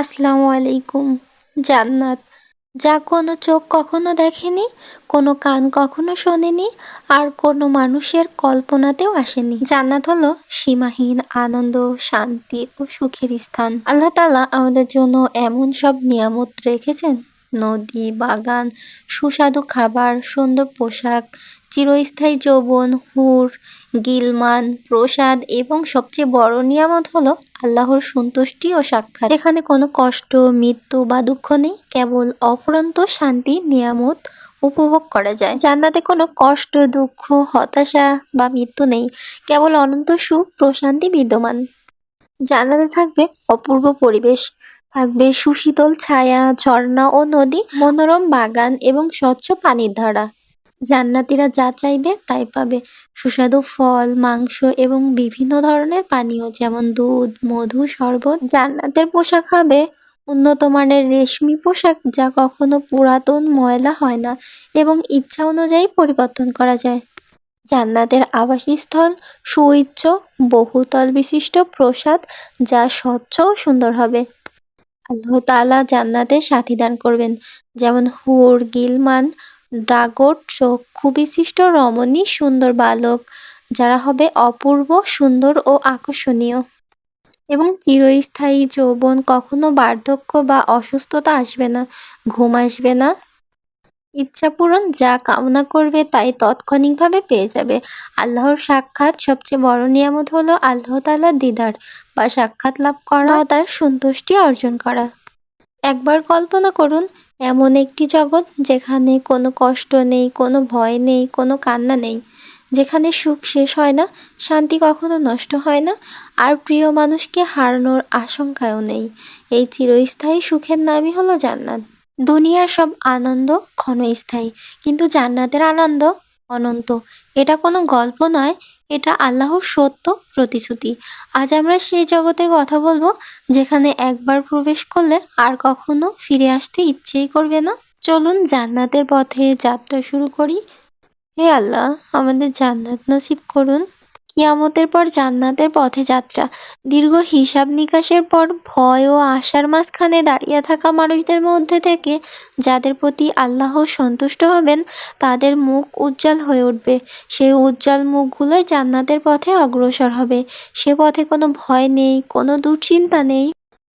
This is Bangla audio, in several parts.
আসসালামু আলাইকুম। জান্নাত। যা কোনো চোখ কখনো দেখেনি, কোনো কান কখনো শোনেনি, আর কোনো মানুষের কল্পনাতেও আসেনি। জান্নাত হলো সীমাহীন আনন্দ, শান্তি ও সুখের স্থান। আল্লাহ তালা আমাদের জন্য এমন সব নিয়ামত রেখেছেন। নদী, বাগান, সুস্বাদু খাবার, সুন্দর পোশাক চিরস্থায়ী যৌবন, হুর, গিলমান, প্রসাদ এবং সবচেয়ে বড় নিয়ামত হলো আল্লাহর সন্তুষ্টি ও সাক্ষাৎ। যেখানে কোনো কষ্ট, মৃত্যু বা দুঃখ নেই, কেবল অফুরন্ত শান্তি, নিয়ামত উপভোগ করা যায়। জান্নাতে কোনো কষ্ট, দুঃখ, হতাশা বা মৃত্যু নেই, কেবল অনন্ত সুখ, প্রশান্তি বিদ্যমান। জান্নাতে থাকবে অপূর্ব পরিবেশ, থাকবে সুশীতল ছায়া, ঝর্ণা ও নদী, মনোরম বাগান এবং স্বচ্ছ পানির ধারা। জান্নাতিরা যা চাইবে তাই পাবে। সুস্বাদু ফল, মাংস এবং বিভিন্ন ধরনের পানীয়, যেমন দুধ, মধু, শরবত। জান্নাতের পোশাক হবে উন্নত মানের রেশমি পোশাক যা কখনো পুরাতন ময়লা হয় না এবং ইচ্ছা অনুযায়ী পরিবর্তন করা যায়। জান্নাতের আবাসস্থল সুউচ্চ, বহুতল বিশিষ্ট প্রসাদ যা স্বচ্ছ সুন্দর হবে। আল্লাহ তাআলা জান্নাতে সাথী দান করবেন, যেমন হুর, গিলমান ড্রাগট চক্ষু বিশিষ্ট রমণী সুন্দর বালক, যারা হবে অপূর্ব, সুন্দর ও আকর্ষণীয়। এবং চিরস্থায়ী যৌবন, কখনো বার্ধক্য বা অসুস্থতা আসবে না, ঘুম আসবে না। ইচ্ছা পূরণ যা কামনা করবে তাই তাৎক্ষণিকভাবে পেয়ে যাবে। আল্লাহর সাক্ষাৎ, সবচেয়ে বড় নিয়ামত হলো আল্লাহ তাআলার দিদার বা সাক্ষাৎ লাভ করা, তার সন্তুষ্টি অর্জন করা। একবার কল্পনা করুন, এমন একটি জগৎ যেখানে কোনো কষ্ট নেই, কোনো ভয় নেই, কোনো কান্না নেই। যেখানে সুখ শেষ হয় না, শান্তি কখনো নষ্ট হয় না, আর প্রিয় মানুষকে হারানোর আশঙ্কাও নেই। এই চিরস্থায়ী সুখের নামই হলো জান্নাত। দুনিয়ার সব আনন্দ ক্ষণস্থায়ী, কিন্তু জান্নাতের আনন্দ অনন্ত। এটা কোনো গল্প নয় এটা আল্লাহর সত্য প্রতিশ্রুতি। আজ আমরা সেই জগতের কথা বলব, যেখানে একবার প্রবেশ করলে আর কখনো ফিরে আসতে ইচ্ছেই করবে না। চলুন জান্নাতের পথে যাত্রা শুরু করি। হে আল্লাহ, আমাদের জান্নাত নসিব করুন। কিয়ামতের পর জান্নাতের পথে যাত্রা। দীর্ঘ হিসাব নিকাশের পর ভয় ও আশার মাঝখানে দাঁড়িয়ে থাকা মানুষদের মধ্যে থেকে যাদের প্রতি আল্লাহ সন্তুষ্ট হবেন, তাদের মুখ উজ্জ্বল হয়ে উঠবে। সেই উজ্জ্বল মুখগুলোই জান্নাতের পথে অগ্রসর হবে। সে পথে কোনো ভয় নেই, কোনো দুশ্চিন্তা নেই।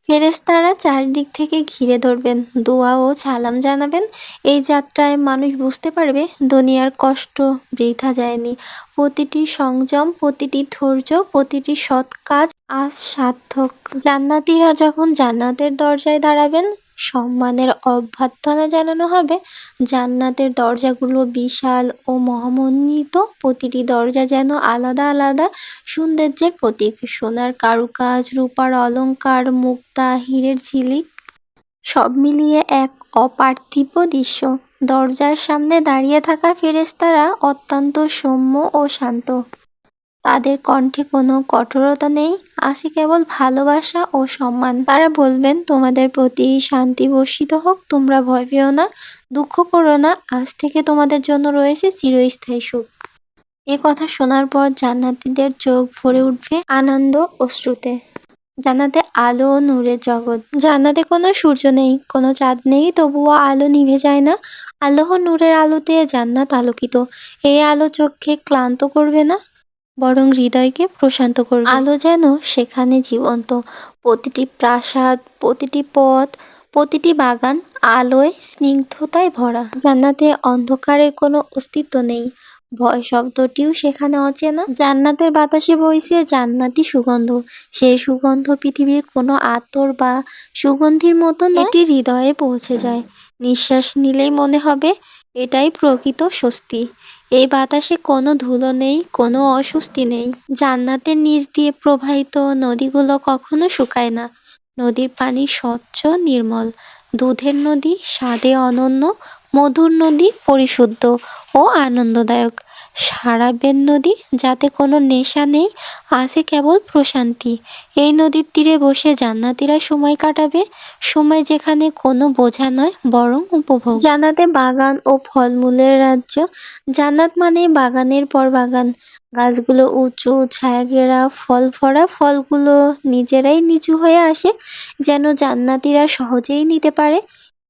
ফেরেশতারা চারিদিক থেকে ঘিরে ধরবেন, দোয়া ও সালাম জানাবেন। এই যাত্রায় মানুষ বুঝতে পারবে, দুনিয়ার কষ্ট বৃথা যায়নি। প্রতিটি সংযম, প্রতিটি ধৈর্য, প্রতিটি সৎ কাজ আজ সার্থক। জান্নাতিরা যখন জান্নাতের দরজায় দাঁড়াবেন সম্মানের অভ্যর্থনা জানানো হবে। জান্নাতের দরজাগুলো বিশাল ও মহামণ্ডিত প্রতিটি দরজা যেন আলাদা আলাদা। সৌন্দর্যের প্রতীক। সোনার কারুকাজ, রূপার অলংকার মুক্তা, হীরের ঝিলিক। সব মিলিয়ে এক অপার্থিব দৃশ্য। দরজার সামনে দাঁড়িয়ে থাকা ফেরেস্তারা অত্যন্ত সৌম্য ও শান্ত। তাদের কণ্ঠে কোনো কঠোরতা নেই। আছে কেবল ভালোবাসা ও সম্মান। তারা বলবেন, তোমাদের প্রতি শান্তি বর্ষিত হোক, তোমরা ভয় পেও না, দুঃখ করো না, আজ থেকে তোমাদের জন্য রয়েছে চিরস্থায়ী সুখ। এ কথা শোনার পর জান্নাতীদের চোখ ভরে উঠবে আনন্দ অশ্রুতে জান্নাতে আলো ও নূরের জগৎ। জান্নাতে কোনো সূর্য নেই, কোনো চাঁদ নেই, তবুও আলো নিভে যায় না। আল্লাহ নূরের আলোতে জান্নাত আলোকিত। এই আলো চোখকে ক্লান্ত করবে না বরং হৃদয়কে প্রশান্ত করবে। আলো যেন সেখানে জীবন্ত। প্রতিটি প্রাসাদ, প্রতিটি পথ, প্রতিটি বাগান আলোয় স্নিগ্ধতায় ভরা। জান্নাতে অন্ধকারের কোনো অস্তিত্ব নেই। ভয় শব্দটিও সেখানে অচেনা। জান্নাতের বাতাসে বইছে জান্নাতি সুগন্ধ। সেই সুগন্ধ পৃথিবীর কোনো আতর বা সুগন্ধির মতো এটি হৃদয়ে পৌঁছে যায়। নিঃশ্বাস নিলেই মনে হবে, এটাই প্রকৃত স্বস্তি। এই বাতাসে কোনো ধুলো নেই, কোনো অস্বস্তি নেই। জান্নাতের নিচ দিয়ে প্রবাহিত নদীগুলো কখনো শুকায় না। নদীর পানি স্বচ্ছ, নির্মল। দুধের নদী স্বাদে অনন্য, মধুর নদী পরিশুদ্ধ ও আনন্দদায়ক। সারাবেন নদী, যাতে কোনো নেশা নেই, আছে কেবল প্রশান্তি। এই নদীর তীরে বসে জান্নাতিরা সময় কাটাবে, সময় যেখানে কোনো বোঝা নয়, বরং উপভোগ। জান্নাতে বাগান ও ফলমূলের রাজ্য। জান্নাত মানে বাগানের পর বাগান। গাছগুলো উঁচু ছায়া ঘেরা ফল ভরা ফলগুলো নিজেরাই নিচু হয়ে আসে, যেন জান্নাতিরা সহজেই নিতে পারে।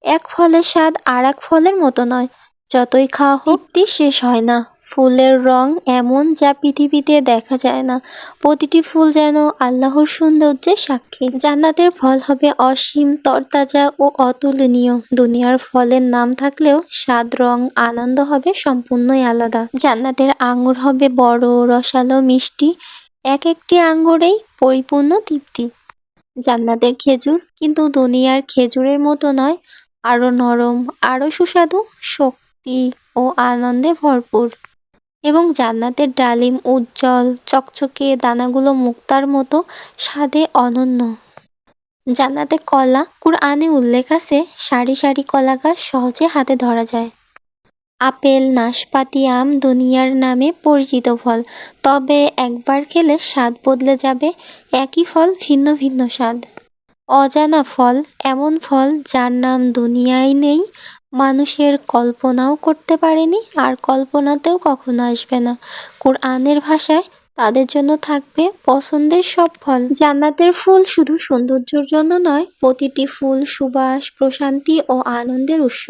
এক ফলের স্বাদ আর এক ফলের মতো নয়, যতই খাওয়া হোক শেষ হয় না। ফুলের রং এমন যা পৃথিবীতে দেখা যায় না। প্রতিটি ফুল যেন আল্লাহর সৌন্দর্যের সাক্ষী। জান্নাতের ফল হবে অসীম, তরতাজা ও অতুলনীয়। দুনিয়ার ফলের নাম থাকলেও স্বাদ, রং, আনন্দ হবে সম্পূর্ণই আলাদা। জান্নাতের আঙ্গুর হবে বড়, রসালো, মিষ্টি। এক একটি আঙ্গুরেই পরিপূর্ণ তৃপ্তি। জান্নাতের খেজুর কিন্তু দুনিয়ার খেজুরের মতো নয়, আরও নরম, আরও সুস্বাদু, শক্তি ও আনন্দে ভরপুর। এবং জান্নাতের ডালিম উজ্জ্বল, চকচকে দানাগুলো মুক্তার মতো স্বাদে অনন্য। জান্নাতে কলা, কুরআনে উল্লেখ আছে, সারি সারি কলা গাছ সহজে হাতে ধরা যায়। আপেল, নাশপাতি, আম দুনিয়ার নামে পরিচিত ফল। তবে একবার খেলে স্বাদ বদলে যাবে, একই ফল ভিন্ন ভিন্ন স্বাদ। অজানা ফল এমন ফল যার নাম দুনিয়ায় নেই মানুষের কল্পনাও করতে পারেনি আর কল্পনাতেও কখনো আসবে না। কোরআনের ভাষায় তাদের জন্য থাকবে পছন্দের সব ফল। জান্নাতের ফুল শুধু সৌন্দর্যের জন্য নয়, প্রতিটি ফুল সুবাস, প্রশান্তি ও আনন্দের উৎস।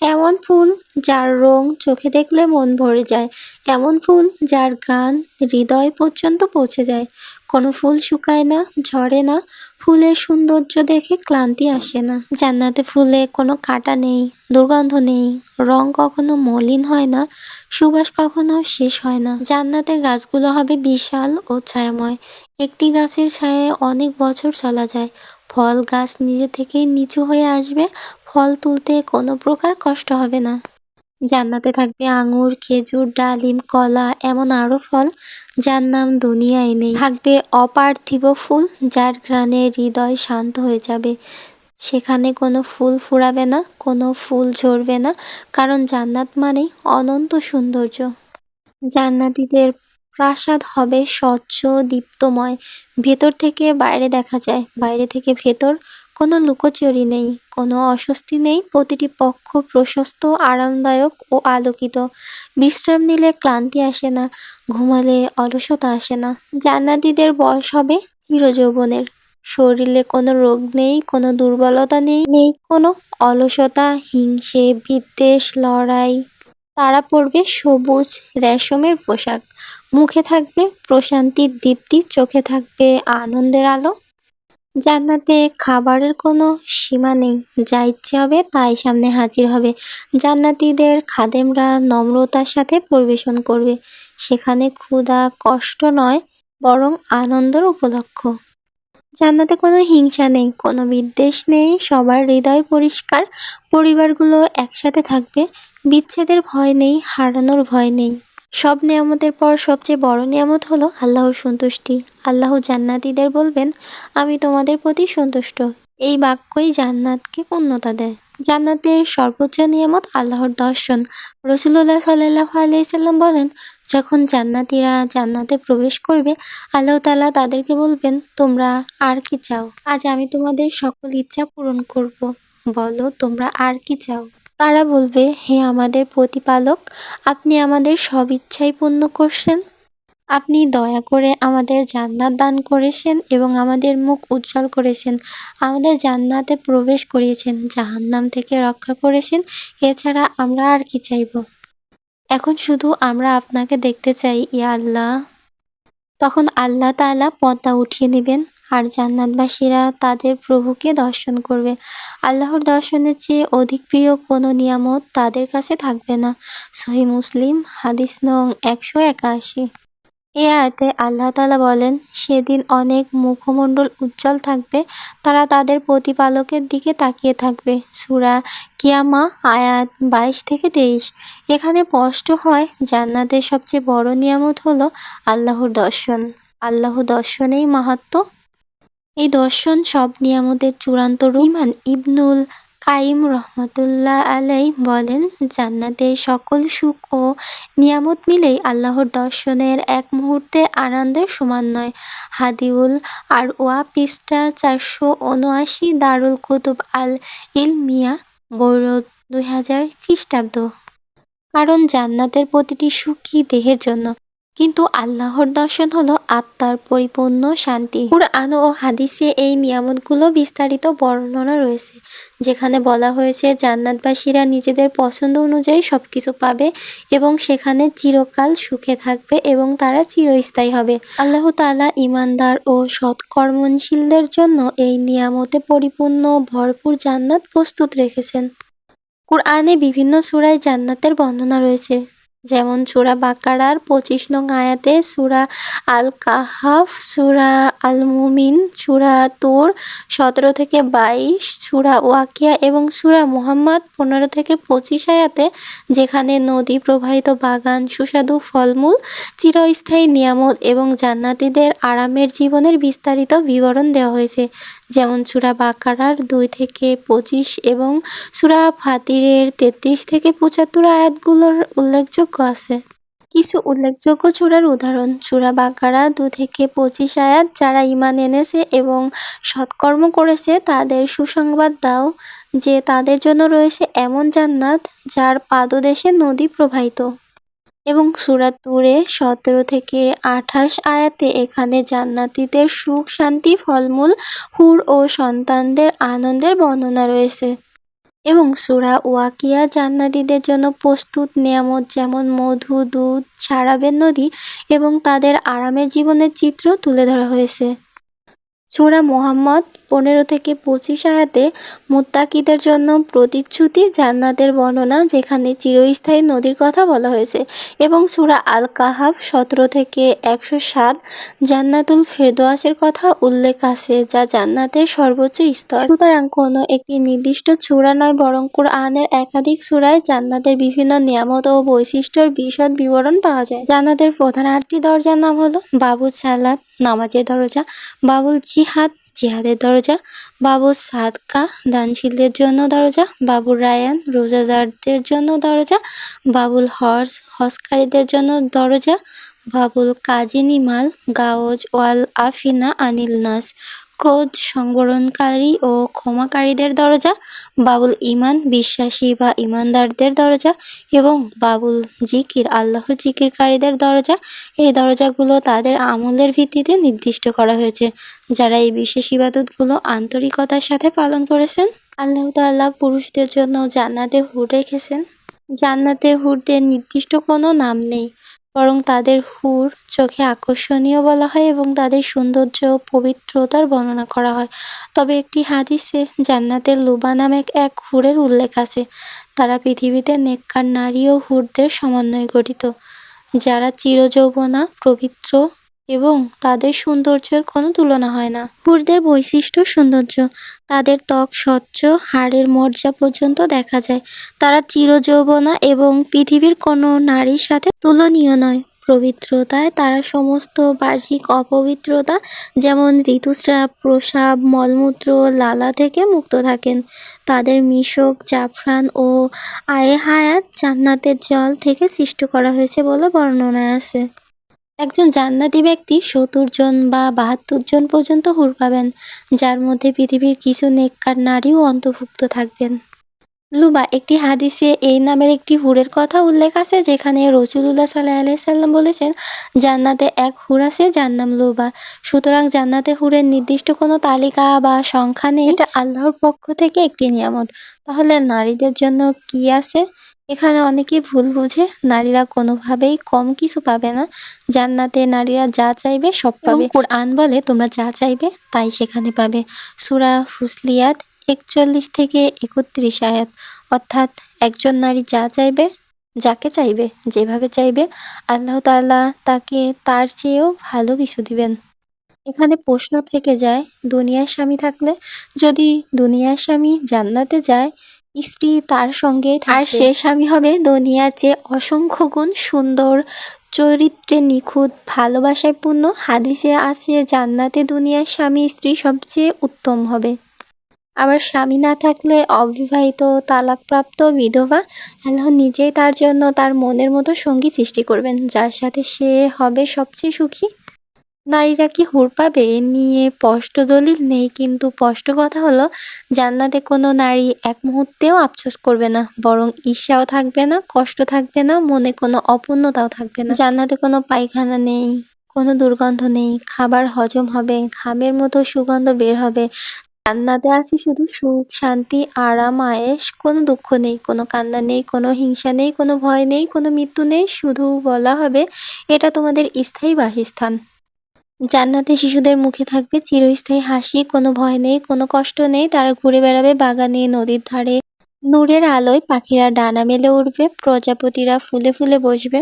এমন ফুল যার রং চোখে দেখলে মন ভরে যায়। এমন ফুল যার গান হৃদয় পর্যন্ত পৌঁছে যায়। কোনো ফুল শুকায় না, ঝরে না ফুলের সৌন্দর্য দেখে ক্লান্তি আসে না। জান্নাতে ফুলে কোনো কাঁটা নেই, দুর্গন্ধ নেই, রং কখনো মলিন হয় না, সুবাস কখনো শেষ হয় না। জান্নাতের গাছগুলো হবে বিশাল ও ছায়াময়। একটি গাছের ছায়ায় অনেক বছর চলা যায়। ফল গাছ নিজে থেকেই নিচু হয়ে আসবে, ফল তুলতে কোনো প্রকার কষ্ট হবে না। জান্নাতে থাকবে আঙুর, খেজুর ডালিম কলা, এমন আরও ফল যার নাম দুনিয়ায় নেই। থাকবে অপার্থিব ফুল যার ঘ্রাণে হৃদয় শান্ত হয়ে যাবে। সেখানে কোনো ফুল ফুরাবে না, কোনো ফুল ঝরবে না, কারণ জান্নাত মানেই অনন্ত সৌন্দর্য। জান্নাতীদের প্রাসাদ হবে স্বচ্ছ, দীপ্তময়। ভেতর থেকে বাইরে দেখা যায়, বাইরে থেকে ভেতর কোনো লুকোচুরি নেই, কোনো অস্বস্তি নেই, প্রতিটি পক্ষ প্রশস্ত, আরামদায়ক ও আলোকিত। বিশ্রাম নিলে ক্লান্তি আসে না, ঘুমালে অলসতা আসে না। জান্নাতীদের বয়স হবে চিরযৌবনের। শরীরে কোনো রোগ নেই, কোনো দুর্বলতা নেই নেই কোনো অলসতা, হিংসে, বিদ্বেষ, লড়াই। তারা পরবে সবুজ রেশমের পোশাক। মুখে থাকবে প্রশান্তির দীপ্তি, চোখে থাকবে আনন্দের আলো। জান্নাতে খাবারের কোনো সীমা নেই। যা ইচ্ছে হবে তাই সামনে হাজির হবে। জান্নাতীদের খাদেমরা নম্রতার সাথে পরিবেশন করবে। সেখানে ক্ষুধা, কষ্ট নয়, বরং আনন্দের উপলক্ষ। জান্নাতে কোনো হিংসা নেই, কোনো বিদ্বেষ নেই। সবার হৃদয় পরিষ্কার। পরিবারগুলো একসাথে থাকবে। বিচ্ছেদের ভয় নেই, হারানোর ভয় নেই। সব নিয়ামতের পর সবচেয়ে বড় নিয়ামত হলো আল্লাহর সন্তুষ্টি। আল্লাহ জান্নাতীদের বলবেন, আমি তোমাদের প্রতি সন্তুষ্ট। এই বাক্যই জান্নাতকে পূর্ণতা দেয়। জান্নাতের সর্বোচ্চ নিয়ামত আল্লাহর দর্শন। রসুল্লাহ সাল্লাহ আলাইসাল্লাম বলেন, যখন জান্নাতীরা জান্নাতে প্রবেশ করবে, আল্লাহ তালা তাদেরকে বলবেন, তোমরা আর কি চাও? আজ আমি তোমাদের সকল ইচ্ছা পূরণ করব। বলো, তোমরা আর কি চাও? তারা বলবে, হে আমাদের প্রতিপালক, আপনি আমাদের সব ইচ্ছাই পূর্ণ করছেন। আপনি দয়া করে আমাদের জান্নাত দান করেছেন এবং আমাদের মুখ উজ্জ্বল করেছেন। আমাদের জান্নাতে প্রবেশ করিয়েছেন, জাহান্নাম থেকে রক্ষা করেছেন। এছাড়া আমরা আর কি চাইব? এখন শুধু আমরা আপনাকে দেখতে চাই, ইয়া আল্লাহ। তখন আল্লাহ তাআলা পর্দা উঠিয়ে নেবেন। আর জান্নাতবাসীরা তাদের প্রভুকে দর্শন করবে। আল্লাহর দর্শনের চেয়ে অধিক প্রিয় কোনো নিয়ামত তাদের কাছে থাকবে না। সহি মুসলিম, হাদিস নং একশো একাশি। এ আয়াতে আল্লাহ তালা বলেন, সেদিন অনেক মুখমণ্ডল উজ্জ্বল থাকবে, তারা তাদের প্রতিপালকের দিকে তাকিয়ে থাকবে। সুরা কিয়ামা, আয়াত বাইশ থেকে তেইশ। এখানে স্পষ্ট হয়, জান্নাতের সবচেয়ে বড় নিয়ামত হলো আল্লাহর দর্শন। আল্লাহ দর্শনেই মাহাত্ম এই দর্শন সব নিয়ামতের চূড়ান্ত রুমান ইবনুল কাইম রহমতুল্লাহ আলাই বলেন, জান্নাতে সকল সুখ ও নিয়ামত মিলেই আল্লাহর দর্শনের এক মুহূর্তে আনন্দের সমান নয়। হাদিউল আর ওয়া পৃষ্ঠা চারশো উনআশি দারুল কুতুব আল ইলমিয়া বৈরত দুই হাজার খ্রিস্টাব্দ। কারণ জান্নাতের প্রতিটি সুখই দেহের জন্য। কিন্তু আল্লাহর দর্শন হলো আত্মার পরিপূর্ণ শান্তি। কুরআন ও হাদিসে এই নিয়ামতগুলো বিস্তারিত বর্ণনা রয়েছে, যেখানে বলা হয়েছে জান্নাতবাসীরা নিজেদের পছন্দ অনুযায়ী সবকিছু পাবে এবং সেখানে চিরকাল সুখে থাকবে এবং তারা চিরস্থায়ী হবে। আল্লাহ তাআলা ইমানদার ও সৎকর্মশীলদের জন্য এই নিয়ামতে পরিপূর্ণ ভরপুর জান্নাত প্রস্তুত রেখেছেন। কুরআনে বিভিন্ন সূরায় জান্নাতের বর্ণনা রয়েছে। যেমন সুরা বাকারার পঁচিশ নং আয়াতে সুরা আল কাহাফ সুরা আল মুমিন সুরা তুর সতেরো থেকে বাইশ, সুরা ওয়াকিয়া এবং সুরা মুহাম্মদ পনেরো থেকে পঁচিশ আয়াতে, যেখানে নদী প্রবাহিত বাগান, সুস্বাদু ফলমূল, চিরস্থায়ী নিয়ামত এবং জান্নাতীদের আরামের জীবনের বিস্তারিত বিবরণ দেওয়া হয়েছে। যেমন সুরা বাকারার দুই থেকে পঁচিশ এবং সুরা ফাতিরের তেত্রিশ থেকে পঁচাত্তর আয়াতগুলোর উল্লেখযোগ্য আছে। কিছু উল্লেখযোগ্য সূরার উদাহরণ। সূরা বাকারা দু থেকে পঁচিশ আয়াত যারা ঈমান এনেছে এবং সৎকর্ম করেছে, তাদের সুসংবাদ দাও যে তাদের জন্য রয়েছে এমন জান্নাত যার পাদদেশে নদী প্রবাহিত। এবং সূরা তুরে সতেরো থেকে আঠাশ আয়াতে এখানে জান্নাতীদের সুখ, শান্তি, ফলমূল, হুর ও সন্তানদের আনন্দের বর্ণনা রয়েছে। এবং সুরা ওয়াকিয়া জান্নাতীদের জন্য প্রস্তুত নিয়ামত যেমন মধু, দুধ সারাবের নদী এবং তাদের আরামের জীবনের চিত্র তুলে ধরা হয়েছে। সূরা মোহাম্মদ পনেরো থেকে পঁচিশ আয়াতে মুত্তাকিদের জন্য প্রতিশ্রুতি জান্নাতের বর্ণনা যেখানে চিরস্থায়ী নদীর কথা বলা হয়েছে এবং সূরা আল কাহাফ সতেরো থেকে একশো সাত জান্নাতুল ফেরদোয়াসের কথা উল্লেখ আছে, যা জান্নাতের সর্বোচ্চ স্তর। সুতরাং কোনো একটি নির্দিষ্ট সূরা নয়, বরং কোরআনের একাধিক সূরায় জান্নাতের বিভিন্ন নিয়ামত ও বৈশিষ্ট্যর বিশদ বিবরণ পাওয়া যায়। জান্নাতের প্রধান আটটি দরজার নাম হলো বাবুল সালাত নামাজের দরজা, বাবুল জিহাদ জিহাদের দরজা বাবুল সাদকা দানশীলদের জন্য দরজা বাবুল রায়ান রোজাদারদের জন্য দরজা, বাবুল হর্স হসকারীদের জন্য দরজা, বাবুল কাজিনী মাল গাওজ ওয়াল আফিনা আনিল নাস। ক্রোধ সংবরণকারী ও ক্ষমাকারীদের দরজা, বাবুল ইমান বিশ্বাসী বা ইমানদারদের দরজা এবং বাবুল জিকির, আল্লাহর জিকিরকারীদের দরজা। এই দরজাগুলো তাদের আমলের ভিত্তিতে নির্দিষ্ট করা হয়েছে, যারা এই বিশেষ ইবাদতগুলো আন্তরিকতার সাথে পালন করেছেন। আল্লাহ তাআলা পুরুষদের জন্য জান্নাতে হুর রেখেছেন। জান্নাতে হুরদের নির্দিষ্ট কোনো নাম নেই। বরং তাদের হুর চোখে আকর্ষণীয় বলা হয় এবং তাদের সৌন্দর্য ও পবিত্রতার বর্ণনা করা হয়। তবে একটি হাদিসে জান্নাতের লোবা নামে এক হুরের উল্লেখ আছে। তারা পৃথিবীতে নেককার নারী ও হুরদের সমন্বয়ে গঠিত, যারা চিরযৌবনা, পবিত্র এবং তাদের সৌন্দর্যের কোনো তুলনা হয় না। হুরদের বৈশিষ্ট্য সৌন্দর্য। তাদের ত্বক স্বচ্ছ, হাড়ের মজ্জা পর্যন্ত দেখা যায়। তারা চিরযৌবনা এবং পৃথিবীর কোনো নারীর সাথে তুলনীয় নয়। পবিত্রতায় তারা সমস্ত বাহ্যিক অপবিত্রতা যেমন ঋতুস্রাব, প্রসাব, মলমূত্র, লালা থেকে মুক্ত থাকেন। তাদের মিশক, জাফরান ও আয়ে হায়াত জান্নাতের জল থেকে সৃষ্টি করা হয়েছে বলে বর্ণনায় আছে। একজন জান্নাতি ব্যক্তি সত্তর জন বা বাহাত্তর জন পর্যন্ত হুর পাবেন, যার মধ্যে পৃথিবীর কিছু নেককার নারীও অন্তর্ভুক্ত থাকবেন। লুবা, একটি হাদিসে এই নামের একটি হুরের কথা উল্লেখ আছে, যেখানে রসুলুল্লাহ সাল্লাহ আলাইসাল্লাম বলেছেন, জান্নাতে এক হুর আছে, যার নাম লুবা। সুতরাং জান্নাতে হুরের নির্দিষ্ট কোনো তালিকা বা সংখ্যা নেই। এটা আল্লাহর পক্ষ থেকে একটি নিয়ামত। তাহলে নারীদের জন্য কি আছে? এখানে অনেকে ভুল বুঝে নারীরা কোনোভাবেই কম কিছু পাবে না। জান্নাতে নারীরা যা চাইবে সব পাবে। কোরআন বলে তোমরা যা চাইবে তাই সেখানে পাবে। সুরা ফুসলিয়াত একচল্লিশ থেকে একত্রিশ আয়াত। অর্থাৎ একজন নারী যা চাইবে যাকে চাইবে যেভাবে চাইবে আল্লাহ তাআলা তাকে তার চেয়েও ভালো কিছু দিবেন। এখানে প্রশ্ন থেকে যায় দুনিয়ার স্বামী থাকলে যদি দুনিয়ার স্বামী জান্নাতে যায় স্ত্রী তার সঙ্গেই আর সে স্বামী হবে দুনিয়ার চেয়ে অসংখ্য গুণ সুন্দর, চরিত্রে নিখুঁত, ভালোবাসায় পূর্ণ, হাদিসে আছে জান্নাতে দুনিয়ার স্বামী, স্ত্রী সবচেয়ে উত্তম হবে। আবার স্বামী না থাকলে অবিবাহিত তালাকপ্রাপ্ত বিধবা আল্লাহ নিজেই তার জন্য তার মনের মতো সঙ্গী সৃষ্টি করবেন, যার সাথে সে হবে সবচেয়ে সুখী। নারীরা কি হুর পাবে? এ নিয়ে স্পষ্ট দলিল নেই, কিন্তু স্পষ্ট কথা হলো, জান্নাতে কোনো নারী এক মুহূর্তেও আফসোস করবে না, বরং ঈর্ষাও থাকবে না, কষ্ট থাকবে না, মনে কোনো অপূর্ণতাও থাকবে না। জান্নাতে কোনো পায়খানা নেই, কোনো দুর্গন্ধ নেই, খাবার হজম হবে, ঘামের মতো সুগন্ধ বের হবে। জান্নাতে আছে শুধু সুখ, শান্তি, আরাম, আয়েশ, কোনো দুঃখ নেই, কোনো কান্না নেই, কোনো হিংসা নেই, কোনো ভয় নেই, কোনো মৃত্যু নেই, শুধু বলা হবে, এটা তোমাদের স্থায়ী বাসস্থান। জান্নাতে শিশুদের মুখে থাকবে চিরস্থায়ী হাসি, কোনো ভয় নেই, কোনো কষ্ট নেই। তারা ঘুরে বেড়াবে বাগানে, নদীর ধারে। নূরের আলোয় পাখিরা ডানা মেলে উঠবে প্রজাপতিরা ফুলে ফুলে বসবে।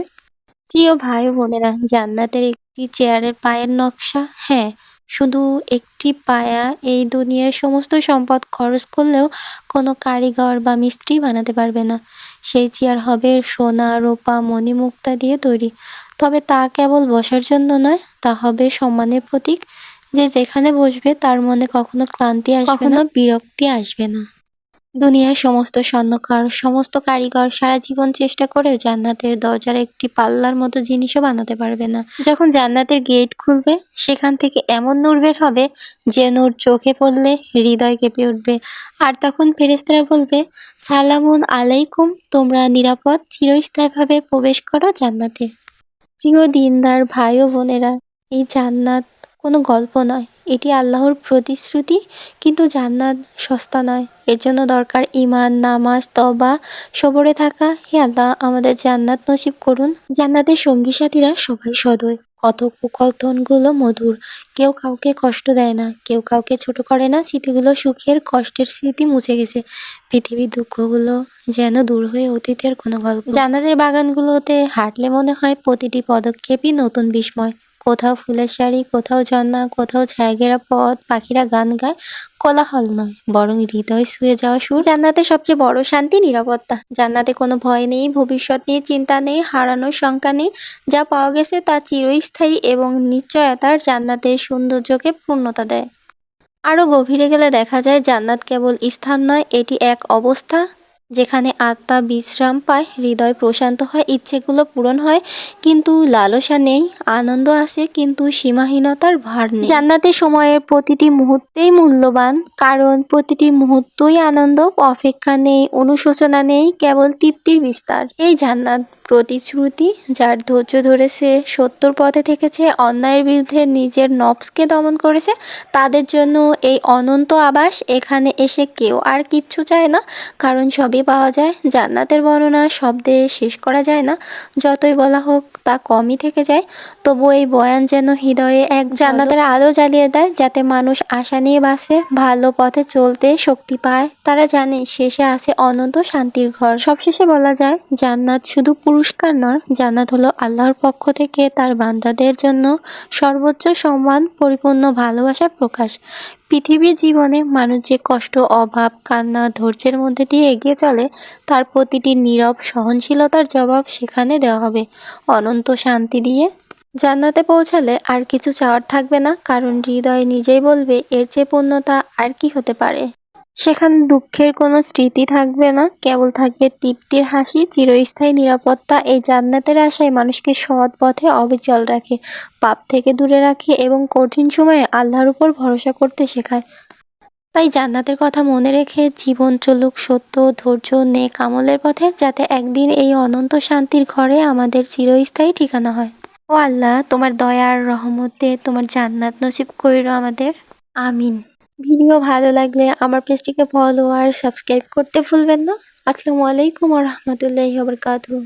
প্রিয় ভাই বোনেরা, জান্নাতের একটি চেয়ারের পায়ের নকশা হ্যাঁ শুধু একটি পায়া এই দুনিয়ার সমস্ত সম্পদ খরচ করলেও কোনো কারিগর বা মিস্ত্রি বানাতে পারবে না। সেই চেয়ার হবে সোনা, রূপা, মণিমুক্তা দিয়ে তৈরি। তবে তা কেবল বসার জন্য নয় তা হবে সম্মানের প্রতীক। যে যেখানে বসবে তার মনে কখনো ক্লান্তি আসবে না বিরক্তি আসবে না। দুনিয়ার সমস্ত স্বর্ণকার সমস্ত কারিগর সারা জীবন চেষ্টা করেও জান্নাতের দরজার একটি পাল্লার মতো জিনিসও বানাতে পারবে না। যখন জান্নাতের গেট খুলবে সেখান থেকে এমন নূর বের হবে যে নূর চোখে পড়লে হৃদয় কেঁপে উঠবে। আর তখন ফেরেস্তারা বলবে সালামুন আলাইকুম তোমরা নিরাপদ চিরস্থায়ীভাবে প্রবেশ করো জান্নাতে। প্রিয় দিনদার ভাই ও বোনেরা, এই জান্নাত কোনো গল্প নয়। এটি আল্লাহর প্রতিশ্রুতি, কিন্তু জান্নাত সস্তা নয়। এর জন্য দরকার ইমান নামাজ তবা সবরে থাকা। হে আল্লাহ, আমাদের জান্নাত নসিব করুন। জান্নাতের সঙ্গী সাথীরা সবাই সদয়। কথোপকথনগুলো মধুর। কেউ কাউকে কষ্ট দেয় না, কেউ কাউকে ছোট করে না, স্মৃতিগুলো সুখের কষ্টের স্মৃতি মুছে গেছে। পৃথিবীর দুঃখগুলো যেন দূর হয়ে অতীতের কোনো গল্প। জানাদের বাগানগুলোতে হাঁটলে মনে হয় প্রতিটি পদক্ষেপই নতুন বিস্ময়। কোথাও ফুলের শাড়ি, কোথাও ঝর্ণা, কোথাও ছায়াঘেরা পথ, পাখিরা গান গায়, কোলাহল নয়, বরং হৃদয় শুয়ে যাওয়া সুর। জান্নাতে সবচেয়ে বড় শান্তি নিরাপত্তা। জান্নাতে কোনো ভয় নেই, ভবিষ্যৎ নিয়ে চিন্তা নেই, হারানোর শঙ্কা নেই। যা পাওয়া গেছে তা চিরস্থায়ী এবং নিশ্চয়তার জান্নাতের সৌন্দর্যকে পূর্ণতা দেয়। আরও গভীরে গেলে দেখা যায় জান্নাত কেবল স্থান নয়, এটি এক অবস্থা। যেখানে আত্মা বিশ্রাম পায়, হৃদয় প্রশান্ত হয়, ইচ্ছেগুলো পূরণ হয়, কিন্তু লালসা নেই, আনন্দ আসে কিন্তু সীমাহীনতার ভার নেই। জান্নাতে সময়ের প্রতিটি মুহূর্তেই মূল্যবান, কারণ প্রতিটি মুহূর্তই আনন্দ, অপেক্ষা নেই, অনুশোচনা নেই, কেবল তৃপ্তির বিস্তার। এই জান্নাত প্রতিশ্রুতি, যার ধৈর্য ধরেছে সত্যর পথে থেকেছে, অন্যায়ের বিরুদ্ধে নিজের নবসকে দমন করেছে, তাদের জন্য এই অনন্ত আবাস, এখানে এসে কেউ আর কিচ্ছু চায় না। কারণ সবই পাওয়া যায়, জান্নাতের বর্ণনা শব্দে শেষ করা যায় না। যতই বলা হোক, তা কমই থেকে যায়। তবু এই বয়ান যেন হৃদয়ে এক জান্নাতের আলো জ্বালিয়ে দেয়, যাতে মানুষ আশা নিয়ে বাসে ভালো পথে চলতে শক্তি পায়। তারা জানে, শেষে আছে অনন্ত শান্তির ঘর। সবশেষে বলা যায়, জান্নাত শুধু পুরস্কার নয়, জান্নাত হলো আল্লাহর পক্ষ থেকে তার বান্দাদের জন্য সর্বোচ্চ সম্মান, পরিপূর্ণ ভালোবাসার প্রকাশ। পৃথিবীর জীবনে মানুষ যে কষ্ট, অভাব, কান্না, ধৈর্যের মধ্যে দিয়ে এগিয়ে চলে, তার প্রতিটি নীরব সহনশীলতার জবাব সেখানে দেওয়া হবে। অনন্ত শান্তি দিয়ে। জান্নাতে পৌঁছালে আর কিছু চাওয়ার থাকবে না, কারণ হৃদয় নিজেই বলবে, এর চেয়ে পূর্ণতা আর কি হতে পারে? সেখানে দুঃখের কোনো স্মৃতি থাকবে না, কেবল থাকবে তৃপ্তির হাসি, চিরস্থায়ী নিরাপত্তা। এই জান্নাতের আশায় মানুষকে সৎ পথে অবিচল রাখে, পাপ থেকে দূরে রাখে এবং কঠিন সময়ে আল্লাহর উপর ভরসা করতে শেখায়। তাই জান্নাতের কথা মনে রেখে জীবন চলুক সত্য, ধৈর্য, নেক আমলের পথে, যাতে একদিন এই অনন্ত শান্তির ঘরে আমাদের চিরস্থায়ী ঠিকানা হয়। ও আল্লাহ, তোমার দয়ার রহমতে তোমার জান্নাত নসিব কইরো আমাদের। আমিন। ভিডিও ভালো লাগলে আমার পেজটিকে ফলো আর সাবস্ক্রাইব করতে ভুলবেন না। আসসালামু আলাইকুম রহমতুল্লাহ বরকাতুহু।